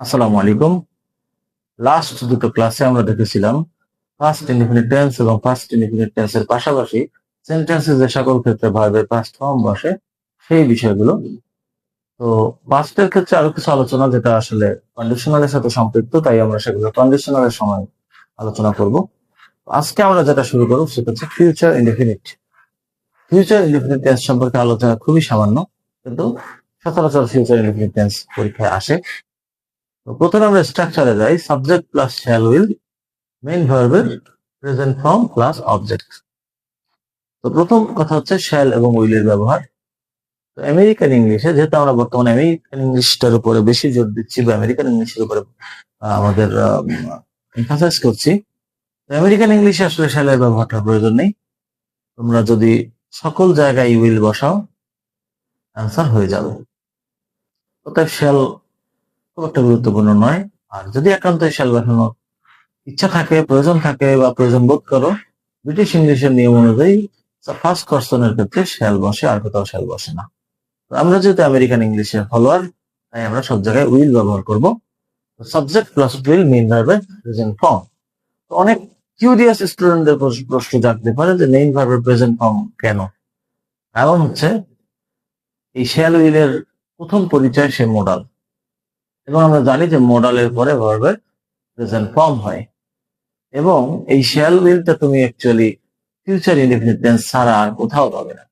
আসসালামু আলাইকুম। লাস্ট দুটো ক্লাসে আমরা দেখেছিলাম ফার্স্ট ইনডিফিনিট টেন্স এবং ফার্স্ট ইনডিফিনিট টেন্সের পাশাপাশি সেন্টেন্সে যে সকল ক্ষেত্রে ভার্বের পাস্ট ফর্ম বসে, সেই বিষয়গুলো। তো পাস্টের ক্ষেত্রে আরও কিছু আলোচনা যেটা আসলে কন্ডিশনালের সাথে সম্পৃক্ত, তাই আমরা সেগুলো কন্ডিশনালের সময় আলোচনা করব। আজকে আমরা যেটা শুরু করব সেটা হচ্ছে future indefinite future indefinite tense সম্পর্কে আলোচনা খুবই সামান্য, কিন্তু সচরাচর ফিউচার ইনডিফিনিট টেন্স পরীক্ষায় আসে। প্রথমে আমরা স্ট্রাকচারে যাই subject plus shall will main ভার্বের প্রেজেন্ট ফর্ম প্লাস অবজেক্ট তো প্রথম কথা হচ্ছে শ্যাল এবং উইলের ব্যবহার। তো আমেরিকান ইংলিশে যেহেতু আমরা বর্তমানে আমেরিকান ইংলিশটার উপরে বেশি জোর দিচ্ছি বা আমেরিকান ইংলিশের উপরে আমাদের এমফাসাইজ করছি আমেরিকান ইংলিশে আসলে শ্যালের ব্যবহারটা প্রয়োজন নেই। তোমরা যদি সকল জায়গায় উইল বসাও অ্যান্সার হয়ে যাবে। অতএব শ্যাল খুব একটা গুরুত্বপূর্ণ নয়। আর যদি একান্ত বসানোর ইচ্ছা থাকে, প্রয়োজন থাকে বা প্রয়োজন বোধ করো, ব্রিটিশ ইংলিশের নিয়ম অনুযায়ী ফার্স্ট পার্সনের ক্ষেত্রে শ্যাল বসে, আর কোথাও শ্যাল বসে না। আমরা যেহেতু আমেরিকান ইংলিশের ফলোয়ার তাই আমরা সব জায়গায় উইল ব্যবহার করব। সাবজেক্ট প্লাস উইল মেইন ভার্বের প্রেজেন্ট ফর্ম তো অনেক কিউরিয়াস স্টুডেন্টদের প্রশ্ন জাগতে পারে যে মেইন ভার্বের প্রেজেন্ট ফর্ম কেন? কারণ হচ্ছে, এই শ্যাল উইলের প্রথম পরিচয় সে মোডাল এবং আমরা জানি যে মোডালের পরে ভার্বের প্রেজেন্ট ফর্ম হয়। এবং এই শ্যাল উইলটা তুমি অ্যাকচুয়ালি ফিউচার ইনডিফিনিট টেন্স ছাড়া আর কোথাও পাবে না।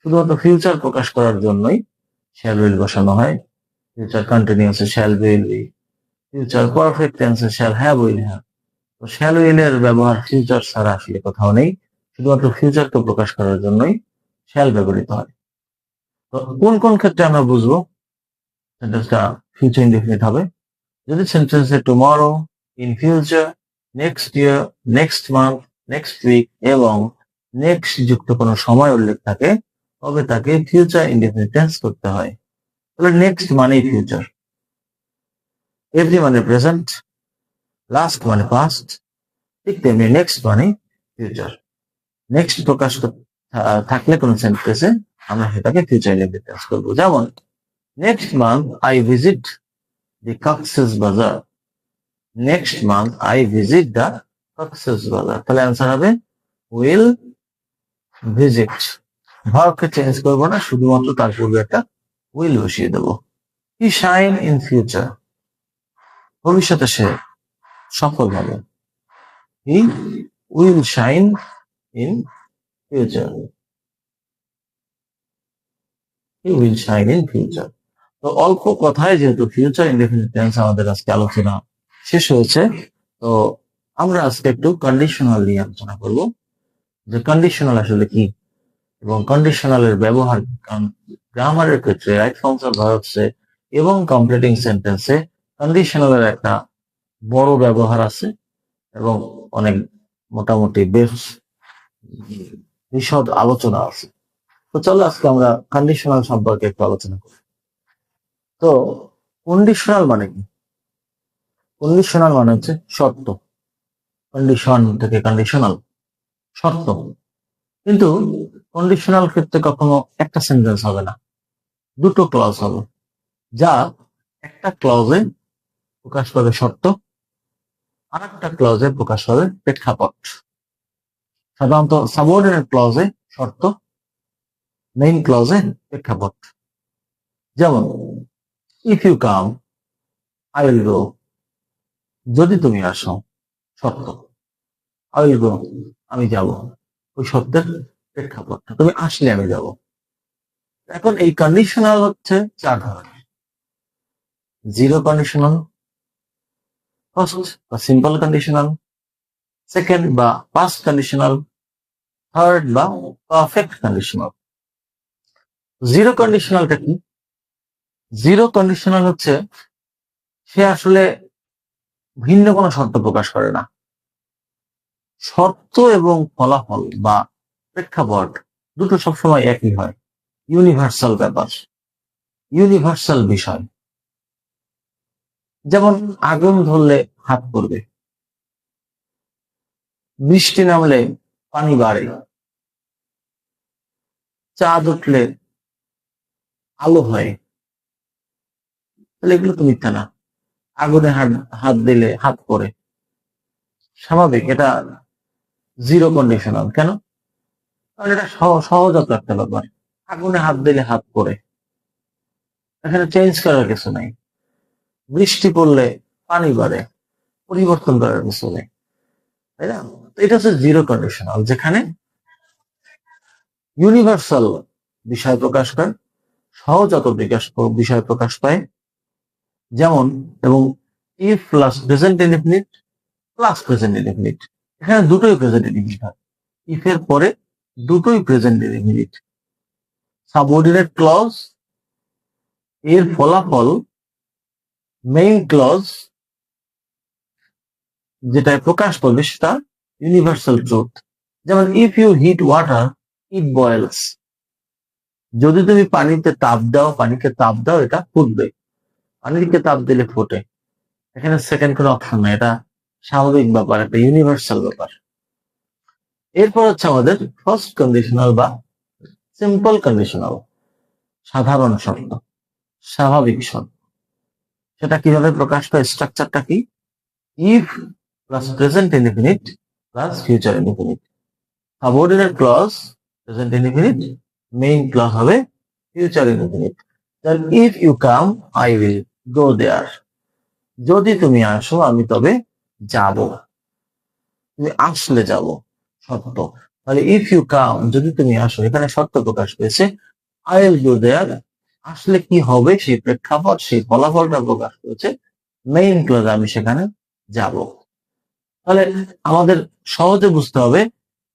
শুধুমাত্র ফিউচার প্রকাশ করার জন্যই শ্যাল উইল বসানো হয়। Future continuous shall will be future perfect টেন্সে শ্যাল হ্যাভ উইল হ্যাভ তো শ্যাল উইলের ব্যবহার ফিউচার ছাড়া আসলে কোথাও নেই। শুধুমাত্র ফিউচারকে প্রকাশ করার জন্যই শ্যাল ব্যবহৃত হয়। তো কোন কোন ক্ষেত্রে আমরা বুঝব? সেন্টেন্সটা ফিউচার ইনডিফিনিট হবে। যদি সেন্টেন্সে tomorrow in future next year next month next week এবং নেক্সট যুক্ত কোনো সময় উল্লেখ থাকে, তবে তাকে ফিউচার ইনডিফিনিট টেন্স করতে হয়। তাহলে নেক্সট মানে ফিউচার এভরি মানে প্রেজেন্ট লাস্ট মানে পাস্ট ঠিক তেমনি নেক্সট মানে ফিউচার নেক্সট প্রকাশ থাকলে কোনো সেন্টেন্সে আমরা সেটাকে ফিউচার ইনডিফিনিট টেন্স করব। যেমন next month I visit the Cox's Bazar next month I visit the Cox's Bazar তাহলে অ্যান্সার হবে উইল ভিজিট ভার্বকে চেঞ্জ করব না, শুধুমাত্র তার পূর্বে একটা উইল বসিয়ে দেবো। হি শাইন ইন ফিউচার ভবিষ্যতে সে সফল হবে। He will shine in future he will shine in future তো অল্প কথায় যেহেতু ফিউচার ইনডেফিনিট টেন্স আমাদের আজকে আলোচনা শেষ হয়েছে, তো আমরা আজকে একটু কন্ডিশনাল নিয়ে আলোচনা করব। যে কন্ডিশনাল আসলে কি? এবং কন্ডিশনালের ব্যবহার গ্রামারের ক্ষেত্রে রাইট ফর্মস অফ ভার্বসে এবং কমপ্লিটিং সেন্টেন্সে কন্ডিশনালের একটা বড় ব্যবহার আছে এবং অনেক মোটামুটি বেশ বিশদ আলোচনা আছে। তো চলো আজকে আমরা কন্ডিশনাল সম্পর্কে একটু আলোচনা করি। তো কন্ডিশনাল মানে কি? কন্ডিশনাল মানে হচ্ছে শর্ত কন্ডিশন থেকে কন্ডিশনাল শর্ত কিন্তু কন্ডিশনাল ক্ষেত্রে কখনো একটা সেন্টেন্স হবে না, দুটো ক্লজ হবে। যা একটা ক্লজে প্রকাশ পাবে শর্ত আর একটা ক্লজে প্রকাশ পাবে প্রেক্ষাপট। সাধারণত সাবঅর্ডিনেট ক্লজে শর্ত মেইন ক্লজে প্রেক্ষাপট। যেমন if you come I will go যদি তুমি আসো, সত্য। আই উইল গো আমি যাব। ওই শর্তের প্রেক্ষাপট তুমি আসলে আমি যাব। এখন এই কন্ডিশনাল হচ্ছে চার ধরনের। জিরো কন্ডিশনাল ফার্স্ট বা সিম্পল কন্ডিশনাল সেকেন্ড বা পাস্ট কন্ডিশনাল থার্ড বা পারফেক্ট কন্ডিশনাল জিরো কন্ডিশনালটা কি? জিরো কন্ডিশনাল হচ্ছে, সে আসলে ভিন্ন কোনো শর্ত প্রকাশ করে না। শর্ত এবং ফলাফল বা প্রেক্ষাপট দুটো সবসময় একই হয়। ইউনিভার্সাল ব্যাপার। ইউনিভার্সাল বিষয়। যেমন আগুন ধরলে হাত পড়বে। বৃষ্টি নামলে পানি বাড়ে। চাঁদ উঠলে আলো হয়। তাহলে এগুলো তো মিথ্যা না। আগুনে হাত হাত দিলে হাত পড়ে। স্বাভাবিক, এটা জিরো কন্ডিশনাল কেন? কারণ এটা সহ- সহজাত একটা ব্যাপার। আগুনে হাত দিলে হাত পড়ে। এখানে চেঞ্জ করার কিছু নাই। বৃষ্টি পড়লে পানি বাড়ে। পরিবর্তন করার কিছু নেই। তাই না? এটা হচ্ছে জিরো কন্ডিশনাল যেখানে ইউনিভার্সাল বিষয় প্রকাশ পায়, সহজাত বিকাশ বিষয় প্রকাশ পায়। যেমন, এবং if plus present indefinite plus present indefinite এখানে দুটোই প্রেজেন্ট ইনডিফিনিট হয়। ইফ এর পরে দুটোই প্রেজেন্ট ইনডিফিনিট সাবঅর্ডিনেট ক্লজ এর ফলাফল মেইন ক্লজ যেটা প্রকাশ পাবে সেটা ইউনিভার্সাল ট্রুথ যেমন if you hit water it boils যদি তুমি পানিতে তাপ দাও, পানিকে তাপ দাও, এটা ফুটবে। পানিকে তাপ দিলে ফোটে। এখানে সেকেন্ড কোনো অপশন নাই, এটা স্বাভাবিক ব্যাপার একটা ইউনিভার্সাল ব্যাপার। এরপর হচ্ছে আমাদের ফার্স্ট কন্ডিশনাল বা সিম্পল কন্ডিশনাল সাধারণ শর্ত, স্বাভাবিক শর্ত। সেটা কীভাবে প্রকাশ পায় স্ট্রাকচারটা কি? If plus present indefinite plus future indefinite subordinate clause present indefinite main clause হবে future indefinite then if you come, i will go there. যদি তুমি আসো, আমি তবে যাব। তুমি আসলে যাব, সত্য। তাহলে ইফ ইউ কাম যদি তুমি আসো, এখানে সত্য প্রকাশ পেয়েছে আই উইল গো দেয়ার আসলে কি হবে? সেই প্রেক্ষাপট, সেই ফলাফলটা প্রকাশ করেছে মেইন ক্লজ আমি সেখানে যাব। তাহলে আমাদের সহজে বুঝতে হবে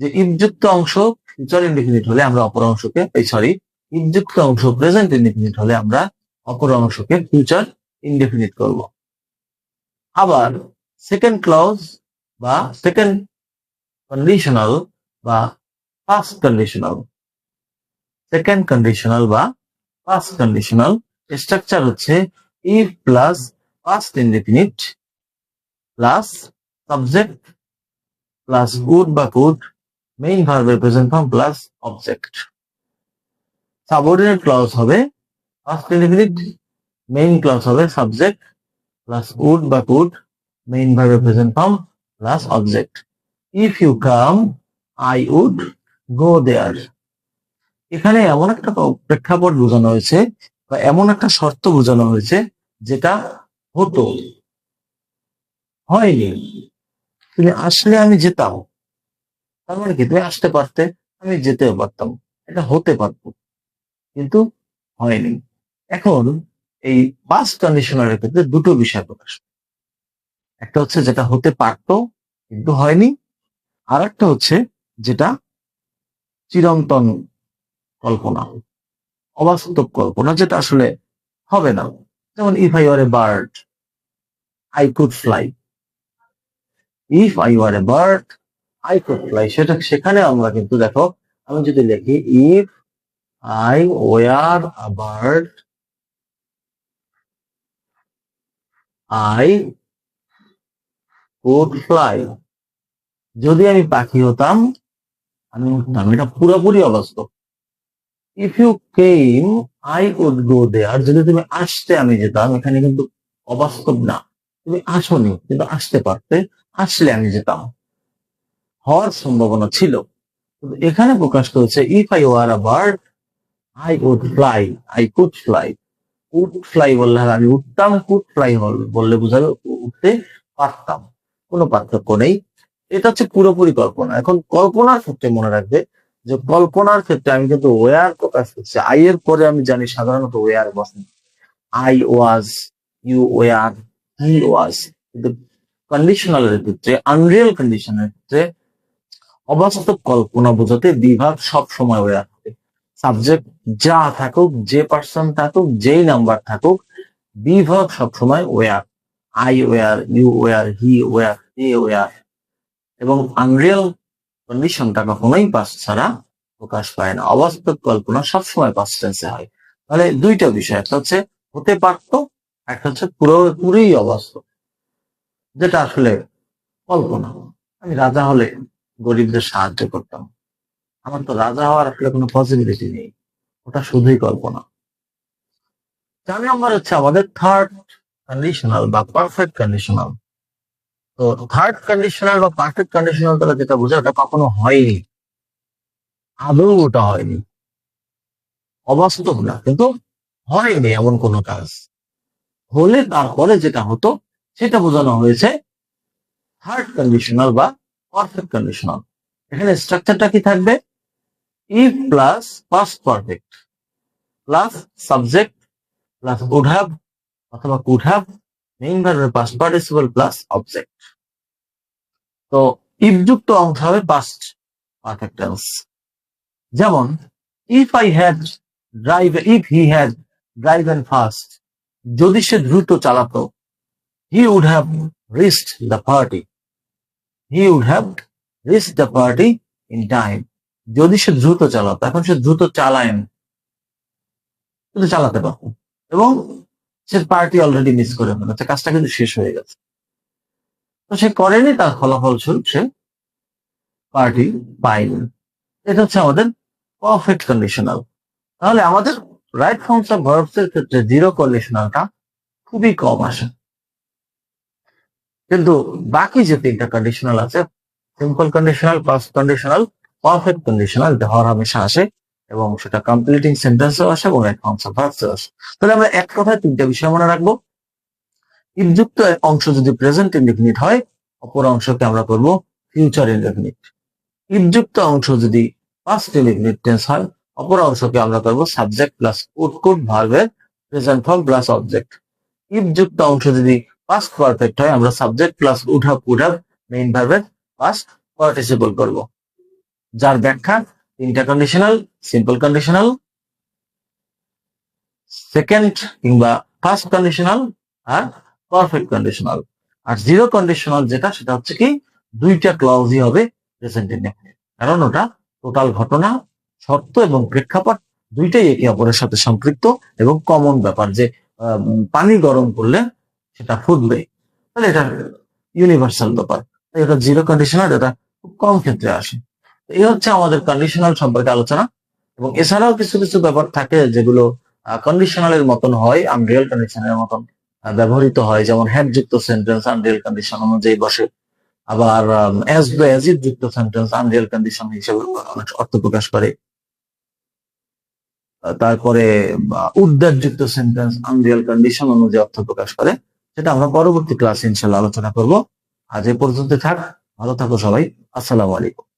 যে ইফযুক্ত অংশ ফিউচার ইনডিফিনিট হলে আমরা অপর অংশকে, এই সরি ইফযুক্ত অংশ প্রেজেন্ট ইনডিফিনিট হলে আমরা অপর অংশকে ফিউচার ইনডিফিনিট করব। আবার সেকেন্ড ক্লজ বা সেকেন্ড কন্ডিশনাল বা ফার্স্ট কন্ডিশনাল সেকেন্ড কন্ডিশনাল বা ফার্স্ট কন্ডিশনাল স্ট্রাকচার হচ্ছে if plus first indefinite plus subject plus would বা কুড মেইন ভার্বের present form plus object subordinate clause হবে। ফার্স্ট ইনডিফিনিট মেইন ক্লজ হবে subject plus would বা could main ভার্বের present form plus object if you come I would go there এখানে এমন একটা প্রেক্ষাপট বোঝানো হয়েছে বা এমন একটা শর্ত বোঝানো হয়েছে যেটা হতো। হয়নি। তুমি আসলে আমি যেতাম। তার মানে কি? তুমি আসতে পারতে, আমি যেতেও পারতাম। এটা হতে পারতো। কিন্তু হয়নি। এখন এই বাস কন্ডিশনারের ক্ষেত্রে দুটো বিষয় প্রকাশ একটা হচ্ছে যেটা হতে পারতো কিন্তু হয়নি আর একটা হচ্ছে যেটা চিরন্তন কল্পনা, অবাস্তব কল্পনা, যেটা আসলে হবে না। যেমন if I are a bird I could fly if I are a bird I could fly সেটা সেখানে আমরা কিন্তু দেখো, আমি যদি লিখি if I were a bird I could fly যদি আমি পাখি হতাম, আমি উঠতাম। এটা পুরোপুরি অবাস্তব। If you came I would go there যদি তুমি আসতে আমি যেতাম, এখানে কিন্তু অবাস্তব না। তুমি আসনি, কিন্তু আসতে পারতে। আসলে আমি যেতাম। হওয়ার সম্ভাবনা ছিল। এখানে প্রকাশ করেছে if I were a bird I would fly I could fly would fly বললে আমি উঠতাম কুড ফ্লাই বললে বোঝাবে উঠতে পারতাম। কোনো পার্থক্য নেই। এটা হচ্ছে পুরোপুরি কল্পনা। এখন কল্পনার ক্ষেত্রে মনে রাখবে যে কল্পনার ক্ষেত্রে আমি কিন্তু ওয়ার প্রকাশ করছি। আই এর পরে আমি জানি সাধারণত ওয়ার বসে। I was you were he was কিন্তু কন্ডিশনালের ক্ষেত্রে আনরিয়েল কন্ডিশনের ক্ষেত্রে অবাস্তব কল্পনা বোঝাতে বিভাগ সব সময় ওয়ার সাবজেক্ট যা থাকুক, যে পার্সন থাকুক, যেই নাম্বার থাকুক বিভাগ সবসময় were I were you were he were they were এবং আনরিয়েল কন্ডিশনটা কখনোই পাস ছাড়া প্রকাশ পায় না। অবাস্তব কল্পনা সবসময় পাস টেন্সে হয়। তাহলে দুইটা বিষয়, একটা হচ্ছে হতে পারতো, একটা হচ্ছে পুরোপুরি অবাস্তব, যেটা আসলে কল্পনা। আমি রাজা হলে গরিবদের সাহায্য করতাম। আমার তো রাজা হওয়ার আসলে কোনো পসিবিলিটি নেই। ওটা শুধুই কল্পনা। চার নম্বর হচ্ছে আমাদের থার্ড কন্ডিশনাল বা পারফেক্ট কন্ডিশনাল তো থার্ড কন্ডিশনাল বা পারফেক্ট কন্ডিশনাল দ্বারা যেটা বোঝায় ওটা কখনো হয়নি। আদৌ ওটা হয়নি। অবাস্তব না, কিন্তু হয়নি এমন কোনো কাজ। হলে তারপরে যেটা হতো, সেটা বোঝানো হয়েছে থার্ড কন্ডিশনাল বা পারফেক্ট কন্ডিশনাল এখানে স্ট্রাকচারটা কি থাকবে? If plus past perfect plus subject plus would have অথবা কুড হ্যাভ মেইন ভার্বের পাস্ট পার্টিসিপল প্লাস অবজেক্ট তো ইফ যুক্ত অংশ হবে পাস্ট পারফেক্ট টেন্স যেমন if I had drive if he had drive and fast যদি সে দ্রুত চালাতো he would have reached the party he would have reached the party in time যদি সে দ্রুত চালাতো এখন সে দ্রুত চালায় কিন্তু চালাতে পারতো এবং সে পার্টি অলরেডি মিস করে ফেলেছে কাজটা কিন্তু শেষ হয়ে গেছে। তো সে করেনি, তার ফলাফল স্বরূপ সে পার্টি পায়নি। এটা হচ্ছে আমাদের পারফেক্ট কন্ডিশনাল তাহলে আমাদের রাইট ফর্মস অফ ভার্বস এর ক্ষেত্রে জিরো কন্ডিশনালটা খুবই কম আসে। কিন্তু বাকি যে তিনটা কন্ডিশনাল আছে simple conditional past conditional perfect conditional এটা হর হামেশা আসে এবং সেটা কমপ্লিটিং সেন্টেন্সেও আসে এবং ফর্মস অফ আসে। তাহলে আমরা এক কথায় তিনটা বিষয় মনে রাখব। ইফযুক্ত অংশ যদি প্রেজেন্ট ইনডেফিনিট হয়, অপর অংশকে আমরা করব ফিউচার ইনডেফিনিট ইফযুক্ত অংশ যদি পাস্ট ইনডেফিনিট টেন্স হয়, অপর অংশকে আমরা করব সাবজেক্ট প্লাস কোড ভার্বের present form plus object if যুক্ত অংশ যদি পাস্ট পারফেক্ট হয়, আমরা subject plus would have main ভার্বের পাস্ট পার্টিসিপল করব। যার ব্যাখ্যা তিনটা কন্ডিশনাল সিম্পল কন্ডিশনাল সেকেন্ড কিংবা ফার্স্ট কন্ডিশনাল আর পারফেক্ট কন্ডিশনাল আর জিরো কন্ডিশনাল যেটা, সেটা হচ্ছে কি দুইটা ক্লজই হবে প্রেজেন্ট ইনডেফিনিট কারণ ওটা টোটাল ঘটনা, শর্ত এবং প্রেক্ষাপট দুইটাই একে অপরের সাথে সম্পৃক্ত এবং কমন ব্যাপার যে পানি গরম করলে সেটা ফুটবে। তাহলে এটা ইউনিভার্সাল ব্যাপার। এটা জিরো কন্ডিশনাল এটা খুব কম ক্ষেত্রে আসে। এই হচ্ছে আমাদের কন্ডিশনাল সম্পর্কে আলোচনা। এবং এছাড়াও কিছু কিছু ব্যাপার থাকে যেগুলো কন্ডিশনালের মতন হয় আনরিয়াল কন্ডিশনের মতন ব্যবহৃত হয়। যেমন হ্যাড যুক্ত সেন্টেন্স আনরিয়াল কন্ডিশন অনুযায়ী বসে। আবার অ্যাজ বা অ্যাজিড যুক্ত সেন্টেন্স আনরিয়াল কন্ডিশন হিসেবে অর্থ প্রকাশ করে। তারপরে উদ্যার যুক্ত সেন্টেন্স আনরিয়াল কন্ডিশন অনুযায়ী অর্থ প্রকাশ করে। সেটা আমরা পরবর্তী ক্লাসে ইনশাল্লাহ আলোচনা করব। আজ এ পর্যন্ত থাক, ভালো থাকো সবাই। আসসালামু আলাইকুম।